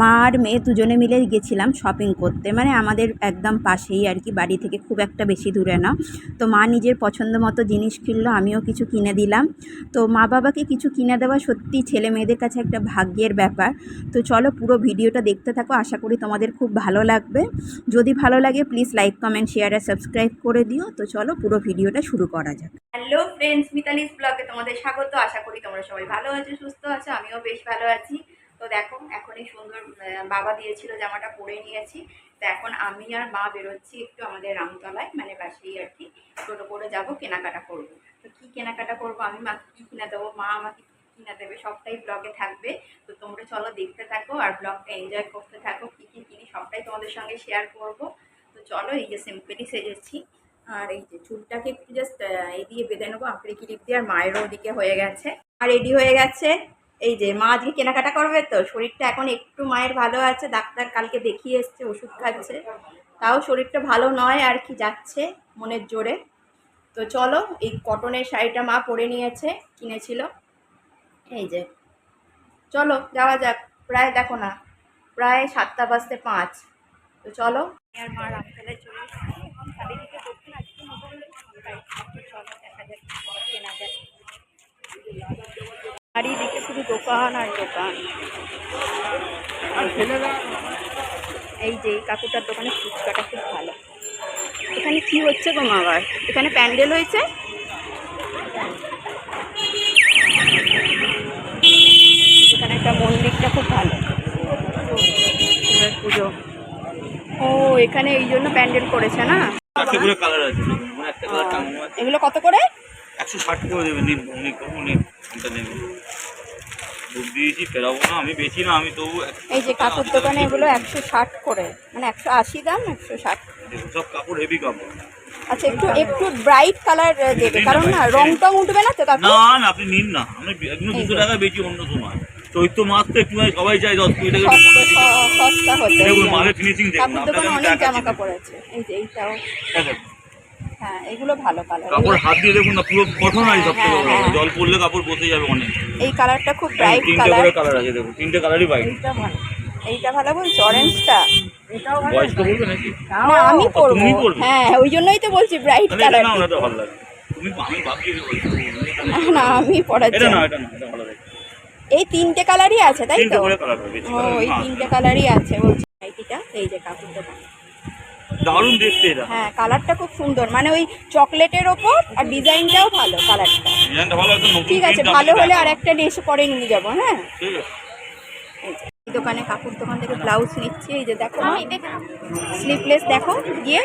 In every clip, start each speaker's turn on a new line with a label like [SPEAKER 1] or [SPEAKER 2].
[SPEAKER 1] মা আর মেয়ে দুজনে মিলে গেছিলাম শপিং করতে। মানে আমাদের একদম পাশেই আর কি, বাড়ি থেকে খুব একটা বেশি দূরে না। তো মা নিজের পছন্দ মতো জিনিস কিনলো, আমিও কিছু কিনে দিলাম। তো মা বাবাকে কিছু কিনে দেওয়া সত্যি ছেলে মেয়েদের কাছে একটা ভাগ্যের ব্যাপার। তো চলো পুরো ভিডিওটা দেখতে থাকো, আশা করি তোমাদের খুব ভালো লাগবে। যদি ভালো লাগে প্লিজ লাইক কমেন্ট শেয়ার আর সাবস্ক্রাইব করে দিও। তো চলো পুরো ভিডিওটা শুরু করা যাক। হ্যালো ফ্রেন্ডস মিতালিস ব্লগে তোমাদের স্বাগত। আশা করি তোমরা সবাই ভালো আছো, সুস্থ আছো, আমিও বেশ ভালো আছি। তো দেখো এখনই সুন্দর বাবা দিয়েছিল জামাটা পরে নিয়েছি। তো এখন আমি আর মা বেরোচ্ছি একটু আমাদের রামতলায় মানে পাশেই আর কি। টোটো করে যাব, কেনাকাটা করব। তো কী কেনাকাটা করব? আমি মাকে কী কিনে দেবো? মা আমাকে কী কিনে দেবে? সবটাই ব্লগে থাকবে। তো তোমরা চলো দেখতে থাকো আর ব্লগটা এনজয় করতে থাকো। কী কী কিনি, সবটাই তোমাদের সঙ্গে শেয়ার করব। তো চলো, এই যে সিম্পলি সেজেছি। আর এই যে চুলটাকে একটু জাস্ট এই দিয়ে বেঁধে নেব আঁকড়ে ক্লিপ দিয়ে, আর মায়েরও ওদিকে হয়ে গেছে। আর রেডি হয়ে গেছে? এই যে মা আজকে কেনাকাটা করবে তো, শরীরটা এখন একটু মায়ের ভালো আছে, ডাক্তার কালকে দেখিয়ে এসছে, ওষুধ খাচ্ছে। তাও শরীরটা ভালো নয়, আর কি যাচ্ছে মনের জোরে। তো চলো, এই কটনের শাড়িটা মা পরে নিয়েছে, কিনেছিল। এই যে, চলো, যাওয়া যাক। প্রায় দেখো না, প্রায় সাতটা বাজতে পাঁচ। তো চলো। আর মা রামতলায় চলে এসেছি চারিদিকে দক্ষিণ আজকে মোটামুটি ফাঁকাই। তো চলো দেখা যাক কি করে কেনা যায় চারিদিকে শুধু দোকান আর দোকান। এই যে এই কাকুটার দোকানে ফুচকাটা খুব ভালো। এখানে কি হচ্ছে গো মা আবার এখানে প্যান্ডেল হয়েছে? এখানে একটা মন্দিরটা খুব ভালো। পুজো। ও এখানে এই জন্য প্যান্ডেল করেছে না?
[SPEAKER 2] মানে একটা কালার টাঙানো আছে।
[SPEAKER 1] এগুলো কত করে?
[SPEAKER 2] একশো ষাট করে দেবে নিন। উনি কোনটা দুধ দিয়েছি ফেরাবো না আমি বেশি না আমি তবু
[SPEAKER 1] এই যে কাপড় দোকানে এগুলো একশো ষাট করে মানে একশো আশি দাম একশো ষাট।
[SPEAKER 2] দেখুন, সব কাপড় হেভি কাপড়।
[SPEAKER 1] আচ্ছা একটু একটু ব্রাইট কালার দেবে কারণ না রং টং উঠবে না তো কাকু
[SPEAKER 2] না না আপনি নিন না। আমি এগুলো দুশো টাকা বেশি অন্য সময়। চৈত্র মাস তো একটু সবাই চাই দশ কুড়ি টাকা
[SPEAKER 1] সস্তা। স-
[SPEAKER 2] দেখুন মালের ফিনিশিং দেখুন
[SPEAKER 1] কাপড় দোকানে অনেক জামা কাপড় আছে এই যে এইটাও।
[SPEAKER 2] দেখেন,
[SPEAKER 1] হ্যাঁ এগুলো ভালো কালার
[SPEAKER 2] কাপড় হাত দিয়ে দেখুন না পুরো কঠন আছে সব
[SPEAKER 1] হ্যাঁ,
[SPEAKER 2] বড়
[SPEAKER 1] হ্যাঁ।
[SPEAKER 2] জল পড়লে কাপড় বসে যাবে অনেক।
[SPEAKER 1] এই কালারটা খুব ব্রাইট
[SPEAKER 2] তিনটে
[SPEAKER 1] কালার
[SPEAKER 2] করে কালার আছে দেখুন তিনটে কালারই
[SPEAKER 1] এইটা ভালো। এইটা ভালো বলছো অরেঞ্জটা
[SPEAKER 2] বয়স বলবে নাকি?
[SPEAKER 1] না আমি পরবো। হ্যাঁ ওই জন্যই তো বলছি ব্রাইট কালার
[SPEAKER 2] না এটা ভালো লাগে তুমি আমি ভাবছি
[SPEAKER 1] না আমি পড়াচ্ছি
[SPEAKER 2] এটা না। এটা না এটা ভালো লাগে
[SPEAKER 1] এই তিনটে কালারই আছে তাই তো? ও এই তিনটে কালারই আছে বলছি এইটা এই যে কাপড় দোকান
[SPEAKER 2] দারুণ দেখতে এটা।
[SPEAKER 1] হ্যাঁ কালারটা খুব সুন্দর। মানে ওই চকলেটের ওপর আর ডিজাইনটাও ভালো কালারটা
[SPEAKER 2] ডিজাইনটা ভালো
[SPEAKER 1] ঠিক আছে ভালো হলে আর একটা এসে পরে নিয়ে যাব হ্যাঁ?
[SPEAKER 2] ঠিক আছে।
[SPEAKER 1] দোকানে কাপড় দোকান থেকে ব্লাউজ নিচ্ছি এই যে দেখো স্লিপলেস দেখো গিয়ে।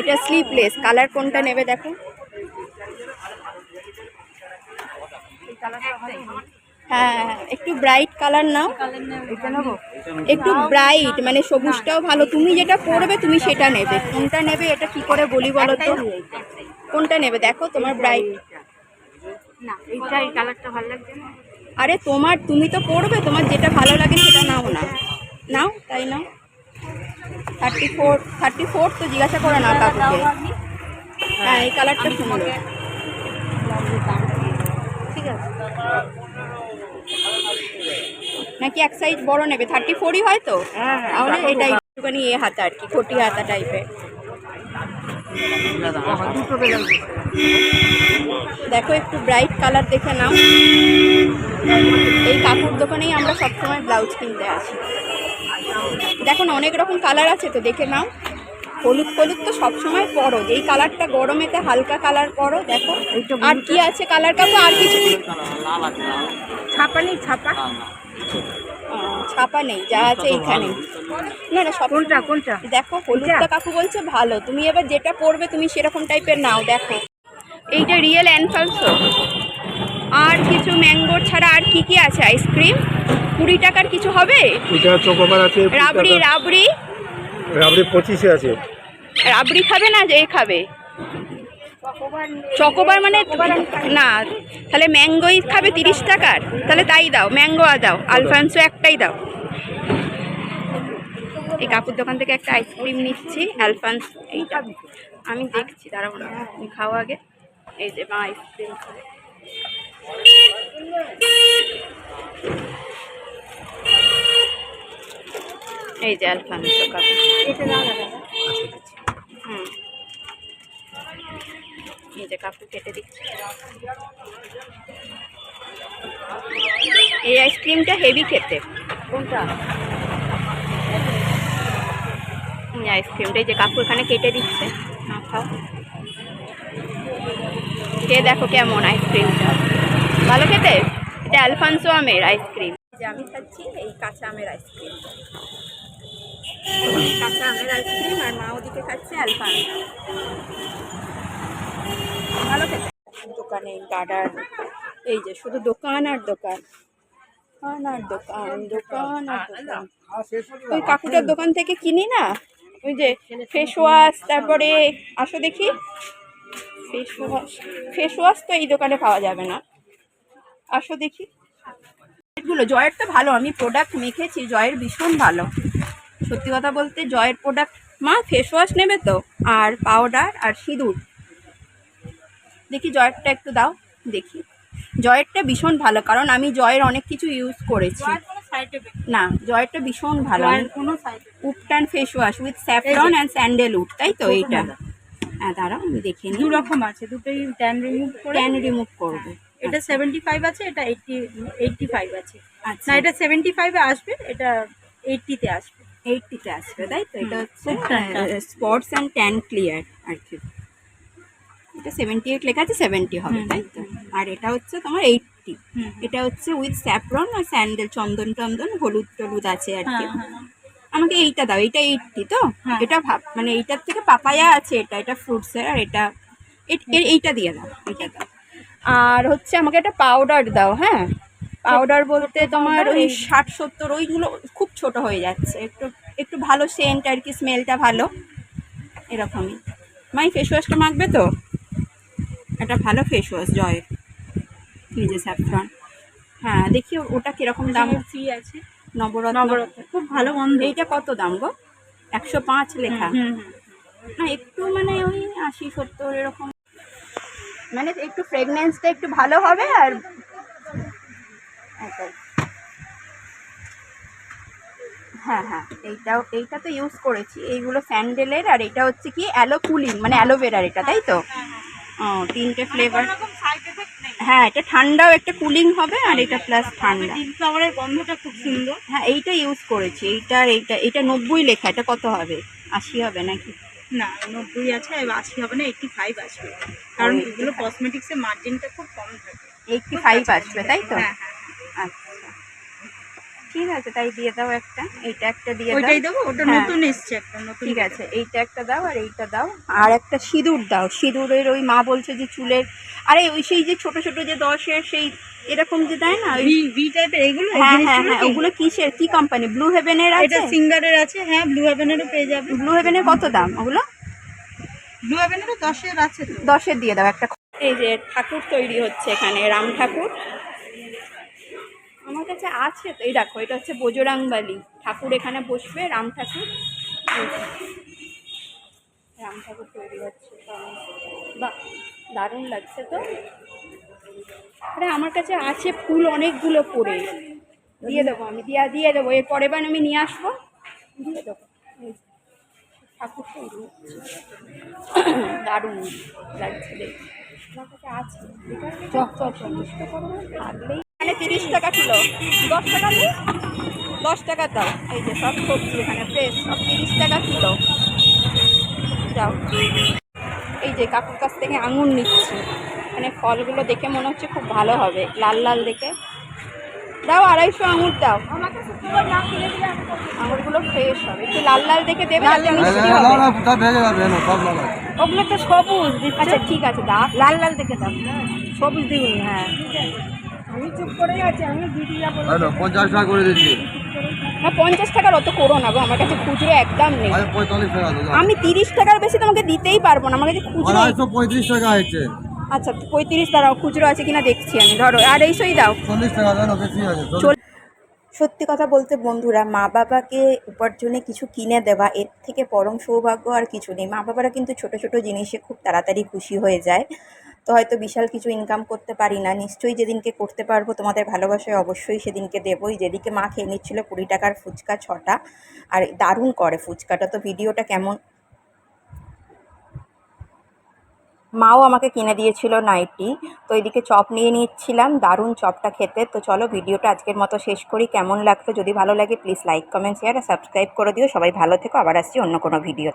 [SPEAKER 1] এটা স্লিপলেস কালার কোনটা নেবে দেখো? হ্যাঁ একটু ব্রাইট কালার নাও। একটু ব্রাইট মানে সবুজটাও ভালো। তুমি যেটা পরবে তুমি সেটা নেবে। কোনটা নেবে এটা কি করে বলি বলো তো? কোনটা নেবে? দেখো তোমার ব্রাইট আরে তোমার তুমি তো পড়বে তোমার যেটা ভালো লাগে সেটা নাও না। নাও তাই নাও। থার্টি ফোর থার্টি ফোর তো জিজ্ঞাসা করো না কাকুকে। হ্যাঁ এই কালারটা সুন্দর। ঠিক আছে। নাকি এক সাইজ বড় নেবে? থার্টি ফোরই হয় তো? তাহলে এটাই একটুখানি এ হাতা আর কি খটি হাতা টাইপের দেখো একটু ব্রাইট কালার দেখে নাও। এই কাপড় দোকানেই আমরা সবসময় ব্লাউজ কিনতে আসি। দেখো না অনেক রকম কালার আছে তো দেখে নাও। হলুদ হলুদ তো সবসময় পরো যেই কালারটা গরমেতে হালকা কালার পরো দেখো। আর কি আছে কালার কাপড়? আর কিছু
[SPEAKER 3] ছাপা নেই ছাপা?
[SPEAKER 1] ছাপা নেই যা আছে এইখানে। না না সব
[SPEAKER 3] কোনটা কোনটা?
[SPEAKER 1] দেখো হলুদটা কাকু বলছে ভালো। তুমি এবার যেটা পরবে তুমি সেরকম টাইপের নাও দেখো। এইটা রিয়েল অ্যানফালসো আর কিছু ম্যাঙ্গোর ছাড়া আর কি কি আছে? আইসক্রিম? কুড়ি টাকার কিছু হবে? রাবড়ি রাবড়ি।
[SPEAKER 4] রাবড়ি পঁচিশে আছে।
[SPEAKER 1] রাবড়ি খাবে না এ খাবে? চকোবার মানে না, তাহলে ম্যাঙ্গোই খাবে তিরিশ টাকার। তাহলে তাই দাও, ম্যাঙ্গো দাও, আলফান্সো একটাই দাও। এই কাপড় দোকান থেকে একটা আইসক্রিম নিচ্ছি অ্যালফান্স এইটা। আমি দেখছি দাঁড়াও তুমি খাও আগে। এই যে আইসক্রিম এই যে
[SPEAKER 3] না দাদা।
[SPEAKER 1] হুম। এই যে কাকু কেটে দিচ্ছে। এই আইসক্রিমটা হেভি খেতে।
[SPEAKER 3] কোনটা?
[SPEAKER 1] এই আইসক্রিমটা এই যে কাকু এখানে কেটে দিচ্ছে। না খাও। খেয়ে দেখো কেমন আইসক্রিমটা। ভালো খেতে? এটা অ্যালফানসো আমের আইসক্রিম। খাচ্ছি এই কাঁচা আমের আইসক্রিম কাঁচা আমের আইসক্রিম আর মা ওদিকে খাচ্ছে অ্যালফানসো ভালো খেতে। দোকানে গার্ডার এই যে শুধু দোকান আর দোকান। আর দোকান দোকান আর ওই কাকুটার দোকান থেকে কিনি না? ওই যে ফেস ওয়াশ তারপরে আসো দেখি। ফেস ওয়াশ ফেস ওয়াশ তো এই দোকানে পাওয়া যাবে না। আসো দেখি। এগুলো জয়ের তো ভালো আমি প্রোডাক্ট মেখেছি জয়ের ভীষণ ভালো। সত্যি কথা বলতে জয়ের প্রোডাক্ট মা ফেস ওয়াশ নেবে তো আর পাউডার আর সিঁদুর। দেখি জয়েরটা একটু দাও দেখি। জয়েরটা ভীষণ ভালো কারণ আমি জয়ের অনেক কিছু ইউজ করেছি। না জয়েরটা ভীষণ ভালো উপটান face wash with saffron and sandalwood তাই তো এইটা? হ্যাঁ দাঁড়াও আমি দেখে
[SPEAKER 3] দু
[SPEAKER 1] নিই।
[SPEAKER 3] রকম আছে দুটোই ট্যান রিমুভ করে
[SPEAKER 1] ক্যান রিমুভ করবে।
[SPEAKER 3] এটা সেভেন্টি ফাইভ আছে এটা এইটটি এইটটি ফাইভ আছে।
[SPEAKER 1] আচ্ছা।
[SPEAKER 3] না এটা সেভেন্টি ফাইভে আসবে এটা এইটটিতে আসবে।
[SPEAKER 1] এইটটিতে আসবে তাই তো? এটা হচ্ছে। স্পটস অ্যান্ড ট্যান ক্লিয়ার আর কি। এটা সেভেন্টি এইট লেখা আছে সেভেন্টি হবে তাই তো? আর এটা হচ্ছে তোমার এইটটি এটা হচ্ছে উইথ স্যাফরন আর স্যান্ডেল চন্দন টন্দন হলুদ টলুদ আছে আর কি।
[SPEAKER 3] হ্যাঁ হ্যাঁ।
[SPEAKER 1] আমাকে এইটা দাও এটা এইটটি তো?
[SPEAKER 3] হ্যাঁ।
[SPEAKER 1] এটা ভাব মানে এইটার থেকে পাপায়া আছে এটা এটা ফ্রুটসের আর এটা এইটা দিয়ে দাও এইটা দাও। আর হচ্ছে আমাকে একটা পাউডার দাও হ্যাঁ? পাউডার বলতে তোমার ওই ষাট সত্তর ওইগুলো খুব ছোট হয়ে যাচ্ছে। একটু একটু ভালো সেন্ট আর কি স্মেলটা ভালো। এরকমই। মাই ফেস ওয়াশটা মাখবে তো? একটা ভালো ফেস ওয়াশ জয়ের নিজে স্যাফরন হ্যাঁ দেখি ওটা কীরকম দাম।
[SPEAKER 3] ফ্রি আছে।
[SPEAKER 1] নবরত্ন।
[SPEAKER 3] নবরত্ন খুব ভালো গন্ধ।
[SPEAKER 1] এইটা কত দাম গো? একশো পাঁচ লেখা। না একটু মানে ওই আশি সত্তর এরকম। মানে একটু ফ্রেগনেন্সটা একটু ভালো হবে আর এটাই। হ্যাঁ হ্যাঁ এইটাও এইটা তো ইউজ করেছি। এইগুলো স্যান্ডেলের আর এটা হচ্ছে কি অ্যালো কুলিং মানে অ্যালোভেরার এটা তাই তো? ও তিনটে ফ্লেভার
[SPEAKER 3] নেই।
[SPEAKER 1] হ্যাঁ এটা ঠান্ডাও একটা কুলিং হবে আর এটা প্লাস ঠান্ডা।
[SPEAKER 3] ফ্লাওয়ারের গন্ধটা খুব সুন্দর।
[SPEAKER 1] হ্যাঁ এইটা ইউজ করেছি। এইটা এইটা এটা নব্বই লেখা এটা কত হবে? আশি হবে নাকি?
[SPEAKER 3] না নব্বই আছে আশি হবে না এইটটি ফাইভ আসবে। কারণ এগুলো কসমেটিক্সের মার্জিনটা খুব কম থাকে।
[SPEAKER 1] এইটটি ফাইভ আসবে তাই তো?
[SPEAKER 3] হ্যাঁ হ্যাঁ
[SPEAKER 1] আচ্ছা ঠিক আছে তাই দিয়ে দাও একটা। এইটা একটা দিয়ে দাও।
[SPEAKER 3] ওইটাই দেবো ওটা
[SPEAKER 1] হ্যাঁ।
[SPEAKER 3] নতুন এসছে একটা নতুন
[SPEAKER 1] ঠিক আছে এইটা একটা দাও আর এইটা দাও। আর একটা সিঁদুর দাও। সিঁদুরের ওই মা বলছে যে চুলের আরে ওই সেই যে ছোট ছোট যে দশের সেই এরকম যে দেয় না
[SPEAKER 3] ভি টাইপের এগুলো?
[SPEAKER 1] হ্যাঁ হ্যাঁ হ্যাঁ ওগুলো কিসের? কি কোম্পানি ব্লু হেভেনের
[SPEAKER 3] এটা সিঙ্গারের আছে হ্যাঁ ব্লু হেভেনেরও পেয়ে যাবে।
[SPEAKER 1] ব্লু হেভেনের কত দাম ওগুলো?
[SPEAKER 3] ব্লু হেভেনেরও দশের আছে
[SPEAKER 1] দশের দিয়ে দাও একটা। এই যে ঠাকুর তৈরি হচ্ছে এখানে রাম ঠাকুর। আমার কাছে আছে তো এই দেখো এটা হচ্ছে বোজরাংবালি। ঠাকুর এখানে বসবে রাম ঠাকুর। রাম ঠাকুর তৈরি হচ্ছে বাহ দারুণ লাগছে তো। আরে আমার কাছে আছে ফুল অনেকগুলো পড়ে। দিয়ে দেবো আমি, দিয়ে দিয়ে দেবো। এর পরের বার আমি নিয়ে আসব। দিয়ে দেবো। ঠাকুর দারুণ আছে। চক তিরিশ টাকা কিলো। দশ টাকা দশ টাকা দাও। এই যে সব সবজি সব তিরিশ টাকা কিলো। এই যে কাকুর কাছ থেকে আঙুর নিচ্ছি। মানে ফলগুলো দেখে মনে হচ্ছে খুব ভালো হবে লাল লাল দেখে। দাও আড়াইশো আঙুর দাও। আঙুরগুলো ফ্রেশ হবে। একটু লাল লাল দেখে দেবে ওগুলো তো সবুজ আচ্ছা ঠিক আছে দাও। লাল লাল দেখে দাও। সবুজ দিগুনি হ্যাঁ। আমি চুপ করে আছি আমি দিদিরা
[SPEAKER 5] পঞ্চাশ টাকা করে দিচ্ছি।
[SPEAKER 1] না পঞ্চাশ টাকার অত করো না গো আমার কাছে খুচরো একদম নেই। আমি তিরিশ টাকার বেশি তোমাকে দিতেই পারব না আমার কাছে খুচরো
[SPEAKER 5] আড়াইশো পঁয়ত্রিশ টাকা হচ্ছে
[SPEAKER 1] আচ্ছা পঁয়ত্রিশ দাঁড়াও খুচরো আছে কিনা দেখছি আমি ধরো আর এইসই দাও। সত্যি কথা বলতে বন্ধুরা মা বাবাকে উপার্জনে কিছু কিনে দেওয়া এর থেকে পরম সৌভাগ্য আর কিছু নেই। মা বাবারা কিন্তু ছোট ছোট জিনিসে খুব তাড়াতাড়ি খুশি হয়ে যায়। তো হয়তো বিশাল কিছু ইনকাম করতে পারি না নিশ্চয়ই যেদিনকে করতে পারব তোমাদের ভালোবাসায় অবশ্যই সেদিনকে দেবোই। যেদিকে মা খেয়ে নিচ্ছিলো কুড়ি টাকার ফুচকা ছটা আর দারুণ করে ফুচকাটা। তো ভিডিওটা কেমন মাও আমাকে কিনে দিয়েছিল নাইটি। তো এদিকে চপ নিয়ে নিচ্ছিলাম, দারুণ চপটা খেতে। তো চলো ভিডিওটা আজকের মতো শেষ করি। কেমন লাগতো যদি ভালো লাগে প্লিজ লাইক কমেন্ট শেয়ার আর সাবস্ক্রাইব করে দিও। সবাই ভালো থেকো, আবার আসছি অন্য কোনো ভিডিও